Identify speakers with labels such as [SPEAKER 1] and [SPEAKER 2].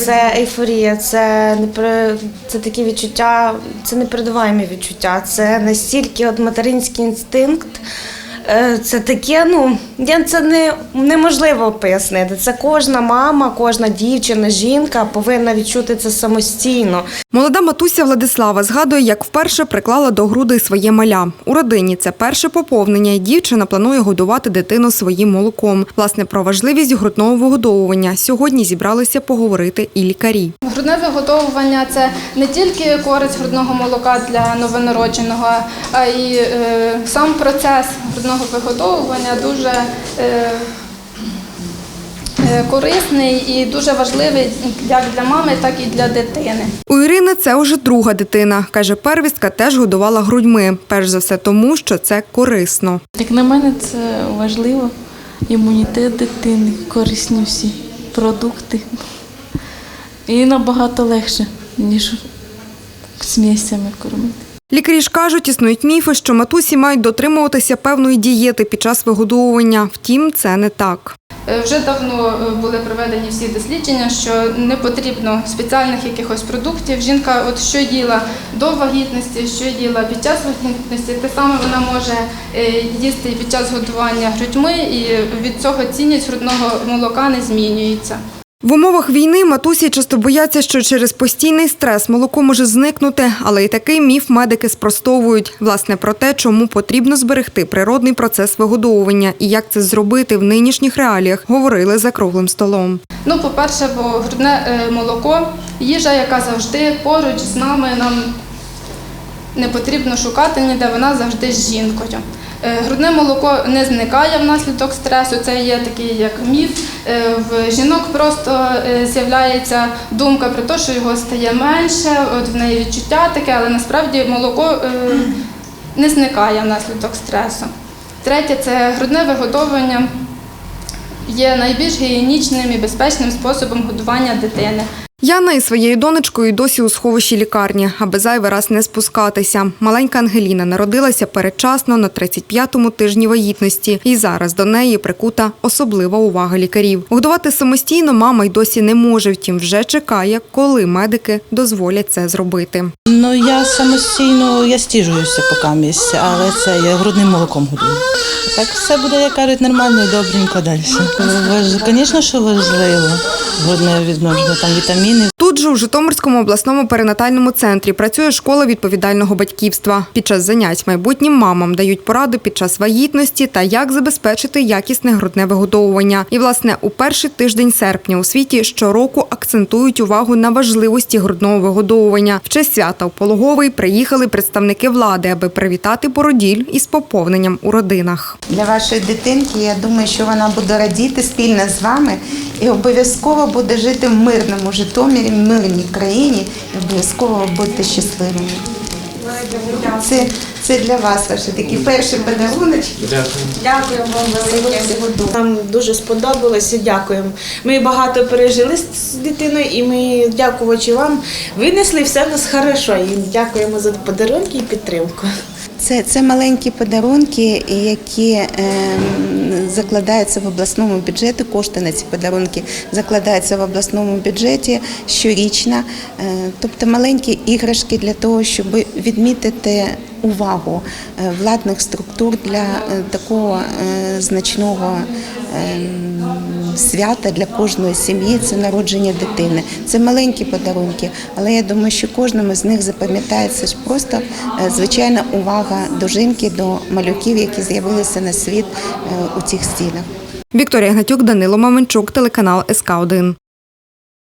[SPEAKER 1] Це ейфорія, це не це такі відчуття, це непередуваємі відчуття. Це настільки от материнський інстинкт. Е, Це таке, ну я це не неможливо пояснити. Це кожна мама, кожна дівчина, жінка повинна відчути це самостійно.
[SPEAKER 2] Молода матуся Владислава згадує, як вперше приклала до груди своє маля. У родині це перше поповнення, і дівчина планує годувати дитину своїм молоком. Власне, про важливість грудного вигодовування сьогодні зібралися поговорити і лікарі.
[SPEAKER 3] Грудне виготовлення це не тільки користь грудного молока для новонародженого, а й е, сам процес грудного виготовлення дуже е, е, корисний і дуже важливий як для мами, так і для дитини.
[SPEAKER 2] У Ірини це уже друга дитина. Каже, первістка теж годувала грудьми. Перш за все тому, що це корисно.
[SPEAKER 4] Як на мене, це важливо. Імунітет дитини, корисні всі продукти. І набагато легше, ніж з місцями кормити.
[SPEAKER 2] Лікарі ж кажуть, існують міфи, що матусі мають дотримуватися певної дієти під час вигодовування. Втім, це не так.
[SPEAKER 3] Е, Вже давно е, були проведені всі дослідження, що не потрібно спеціальних якихось продуктів. Жінка, от що їла до вагітності, що їла під час вагітності, те саме вона може е, їсти під час годування грудьми, і від цього цінність грудного молока не змінюється.
[SPEAKER 2] В умовах війни матусі часто бояться, що через постійний стрес молоко може зникнути, але і такий міф медики спростовують. Власне, про те, чому потрібно зберегти природний процес вигодовування і як це зробити в нинішніх реаліях, говорили за круглим столом.
[SPEAKER 3] Ну, по-перше, бо грудне е, молоко їжа, яка завжди поруч з нами, нам не потрібно шукати ніде, вона завжди з жінкою. Е, Грудне молоко не зникає внаслідок стресу, це є такий як міф. Е, В жінок просто е, з'являється думка про те, що його стає менше, от в неї відчуття таке, але насправді молоко не зникає внаслідок стресу. Третє це грудне виготовлення є найбільш гігієнічним і безпечним способом годування дитини.
[SPEAKER 2] Яна із своєю донечкою досі у сховищі лікарні, аби зайвий раз не спускатися. Маленька Ангеліна народилася передчасно на 35-му тижні вагітності, і зараз до неї прикута особлива увага лікарів. Годувати самостійно мама й досі не може, втім вже чекає, коли медики дозволять це зробити.
[SPEAKER 5] Ну я самостійно я стіжуюся поки місць, але це я грудним молоком годую. Так все буде, як кажуть, нормально і добренько далі. Звісно, що важливо. Грудне відновлення, там вітаміни.
[SPEAKER 2] Тут же у Житомирському обласному перинатальному центрі працює школа відповідального батьківства. Під час занять майбутнім мамам дають поради під час вагітності та як забезпечити якісне грудне вигодовування. І, власне, у перший тиждень серпня у світі щороку акцентують увагу на важливості грудного вигодовування. В честь свята у пологовий приїхали представники влади, аби привітати породіль із поповненням у родинах.
[SPEAKER 6] для вашої дитинки. Я думаю, що вона буде радіти спільно з вами і обов'язково буде жити в мирному Житомирі, в мирній країні. І обов'язково будете щасливими. Це, це для вас ваші такі перші подаруночки.
[SPEAKER 1] Дякую вам велике. Нам дуже сподобалося. Дякуємо. Ми багато пережили з дитиною, і ми, дякуючи вам, винесли все в нас хорошо. І дякуємо за подарунки і підтримку.
[SPEAKER 6] Це, це маленькі подарунки, які ем, закладаються в обласному бюджеті. Кошти на ці подарунки закладаються в обласному бюджеті щорічно. Е, тобто маленькі іграшки для того, щоб відмітити увагу е, владних структур для е, такого е, значного. ем, Свята для кожної сім'ї це народження дитини. Це маленькі подарунки, але я думаю, що кожному з них запам'ятається ж просто е, звичайна увага до жінки, до малюків, які з'явилися на світ е, у цих стінах.
[SPEAKER 2] Вікторія Гнатюк, Данило Маменчук, телеканал СК 1